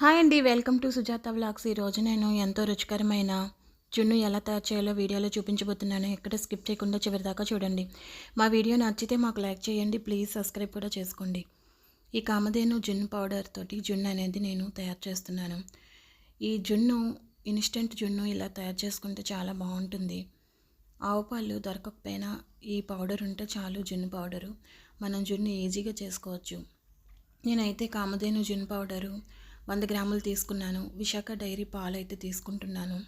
Hi అండి welcome to Sujatha vlogs. ఈరోజు నేను ఎంతో రుచికరమైన జున్ను ఎలా తయారు చేయాలో వీడియోలో చూపించబోతున్నాను. ఎక్కడ స్కిప్ చేయకుండా చివరిదాకా చూడండి. మా వీడియో నచ్చితే మాకు లైక్ చేయండి ప్లీజ్ సబ్స్క్రైబ్ కూడా చేసుకోండి. ఈ కామధేను జున్ను పౌడర్ తోటి జున్ను అనేది నేను తయారు చేస్తున్నాను. ఈ జున్ను ఇన్స్టెంట్ జున్ను ఇలా తయారు చేసుకుంటే చాలా బాగుంటుంది. ఆవు పాలు దొరకకపోయినా ఈ పౌడర్ ఉంటే చాలు జున్ను పౌడరు. మనం జున్ను ఈజీగా చేసుకోవచ్చు. నేనైతే కామధేను జున్ను పౌడరు వంద గ్రాములు తీసుకున్నాను. విశాఖ డైరీ పాలు అయితే తీసుకుంటున్నాను.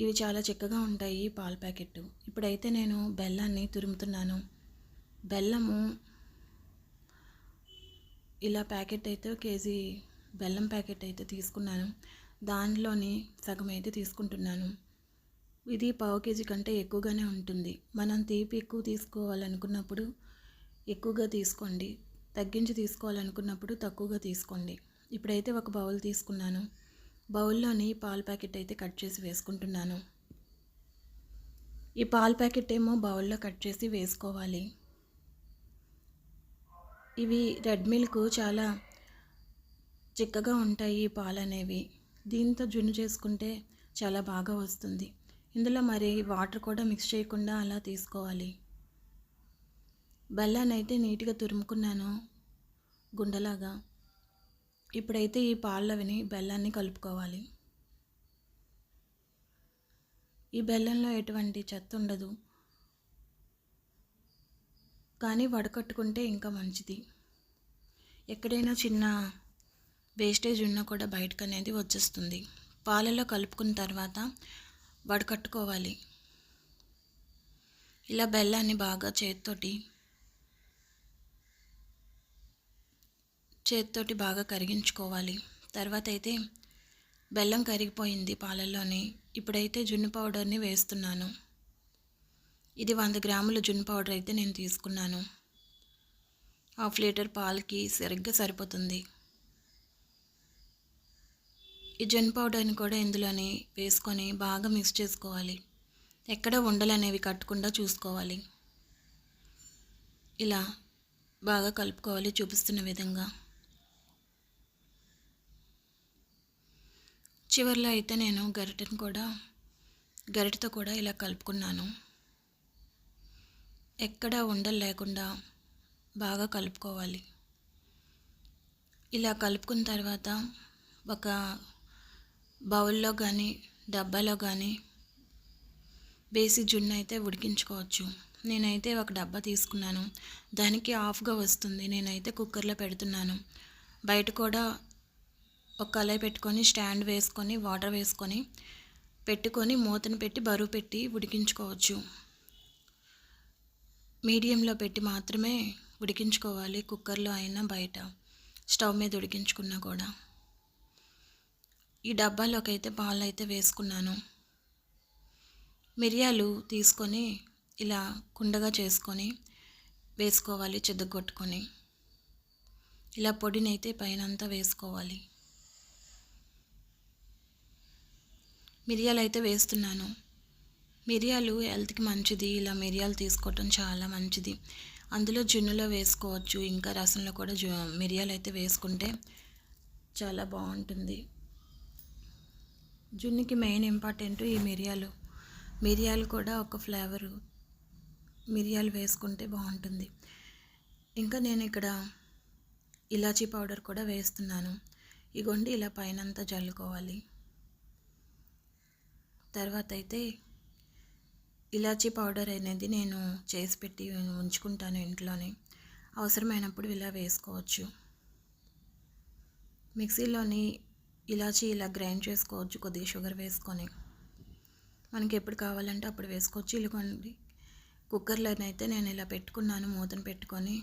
ఇవి చాలా చిక్కగా ఉంటాయి పాల ప్యాకెట్ ఇప్పుడైతే నేను బెల్లాన్ని తురుముతున్నాను. బెల్లము ఇలా ప్యాకెట్ అయితే కేజీ బెల్లం ప్యాకెట్ అయితే తీసుకున్నాను. దానిలోని సగం అయితే తీసుకుంటున్నాను. ఇది పావు కేజీ కంటే ఎక్కువగానే ఉంటుంది. మనం తీపి ఎక్కువ తీసుకోవాలనుకున్నప్పుడు ఎక్కువగా తీసుకోండి. తగ్గించి తీసుకోవాలనుకున్నప్పుడు తక్కువగా తీసుకోండి. ఇప్పుడైతే ఒక బౌల్ తీసుకున్నాను. బౌల్లోని పాల ప్యాకెట్ అయితే కట్ చేసి వేసుకుంటున్నాను. ఈ పాల ప్యాకెట్ ఏమో బౌల్లో కట్ చేసి వేసుకోవాలి. ఇవి రెడ్ మిల్క్ చాలా చిక్కగా ఉంటాయి ఈ పాలు అనేవి దీంతో జున్ను చేసుకుంటే చాలా బాగా వస్తుంది. ఇందులో మరి వాటర్ కూడా మిక్స్ చేయకుండా అలా తీసుకోవాలి. బెల్లాన్ని అయితే నీట్గా తురుముకున్నాను గుండెలాగా. ఇప్పుడైతే ఈ పాలవిని బెల్లాన్ని కలుపుకోవాలి. ఈ బెల్లంలో ఎటువంటి చెత్త ఉండదు. కానీ వడకట్టుకుంటే ఇంకా మంచిది. ఎక్కడైనా చిన్న వేస్టేజ్ ఉన్నా కూడా బయటకు అనేది వచ్చేస్తుంది. పాలలో కలుపుకున్న తర్వాత వడకట్టుకోవాలి. ఇలా బెల్లాన్ని బాగా చేతితోటి చేతితోటి బాగా కరిగించుకోవాలి. తర్వాత అయితే బెల్లం కరిగిపోయింది పాలల్లోని. ఇప్పుడైతే జున్ను పౌడర్ని వేస్తున్నాను. ఇది వంద గ్రాముల జున్ను పౌడర్ అయితే నేను తీసుకున్నాను. హాఫ్ లీటర్ పాలకి సరిగ్గా సరిపోతుంది. ఈ జున్ను పౌడర్ని కూడా ఇందులోని వేసుకొని బాగా మిక్స్ చేసుకోవాలి. ఎక్కడ ఉండలు అనేవి కట్టకుండా చూసుకోవాలి. ఇలా బాగా కలుపుకోవాలి చూపిస్తున్న విధంగా. చివరిలో అయితే నేను గరిటను కూడా గరిటతో కూడా ఇలా కలుపుకున్నాను. ఎక్కడ ఉండలు లేకుండా బాగా కలుపుకోవాలి. ఇలా కలుపుకున్న తర్వాత ఒక బౌల్లో కానీ డబ్బాలో కానీ బేసి జున్ను అయితే ఉడికించుకోవచ్చు. నేనైతే ఒక డబ్బా తీసుకున్నాను. దానికి ఆఫ్గా వస్తుంది. నేనైతే కుక్కర్లో పెడుతున్నాను. బయట కూడా ఒక కళాయి పెట్టుకొని స్టాండ్ వేసుకొని వాటర్ వేసుకొని పెట్టుకొని మూతను పెట్టి బరువు పెట్టి ఉడికించుకోవచ్చు. మీడియంలో పెట్టి మాత్రమే ఉడికించుకోవాలి కుక్కర్లో అయినా బయట. స్టవ్ మీద ఉడికించుకున్నా కూడా. ఈ డబ్బాలోకి అయితే పాలు అయితే వేసుకున్నాను. మిరియాలు తీసుకొని ఇలా కుండగా చేసుకొని వేసుకోవాలి చెద్దగొట్టుకొని ఇలా పొడినైతే పైన అంతా వేసుకోవాలి. మిరియాలు అయితే వేస్తున్నాను. మిరియాలు హెల్త్కి మంచిది. ఇలా మిరియాలు తీసుకోవటం చాలా మంచిది. అందులో జున్నులో వేసుకోవచ్చు. ఇంకా రసంలో కూడా జు మిరియాలు అయితే వేసుకుంటే చాలా బాగుంటుంది. జున్నుకి మెయిన్ ఇంపార్టెంట్ ఈ మిరియాలు. మిరియాలు కూడా ఒక ఫ్లేవరు. మిరియాలు వేసుకుంటే బాగుంటుంది. ఇంకా నేను ఇక్కడ ఇలాచీ పౌడర్ కూడా వేస్తున్నాను. ఇగోండి ఇలా పైనంతా జల్లుకోవాలి. తర్వాత అయితే ఇలాచీ పౌడర్ అనేది నేను చేసి పెట్టి ఉంచుకుంటాను ఇంట్లోనే. అవసరమైనప్పుడు ఇలా వేసుకోవచ్చు. మిక్సీలోని ఇలాచీ ఇలా గ్రైండ్ చేసుకోవచ్చు కొద్దిగా షుగర్ వేసుకొని. మనకి ఎప్పుడు కావాలంటే అప్పుడు వేసుకోవచ్చు. ఇలాగోండి కుక్కర్లోనైతే నేను ఇలా పెట్టుకున్నాను మూతను పెట్టుకొని.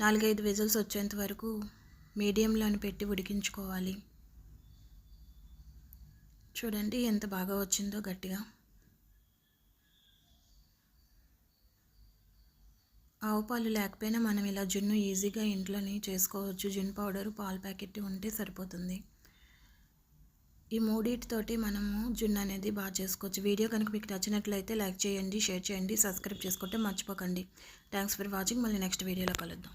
నాలుగైదు విజిల్స్ వచ్చేంత వరకు మీడియంలోని పెట్టి ఉడికించుకోవాలి. చూడండి ఎంత బాగా వచ్చిందో గట్టిగా. ఆవు పాలు లేకపోయినా మనం ఇలా జున్ను ఈజీగా ఇంట్లోనే చేసుకోవచ్చు. జున్ను పౌడరు పాలు ప్యాకెట్ ఉంటే సరిపోతుంది. ఈ మూడింటితోటి మనము జున్ను అనేది బాగా చేసుకోవచ్చు. వీడియో కనుక మీకు నచ్చినట్లయితే లైక్ చేయండి షేర్ చేయండి సబ్స్క్రైబ్ చేసుకుంటే మర్చిపోకండి. Thanks for watching. మళ్ళీ నెక్స్ట్ వీడియోలో కలుద్దాం.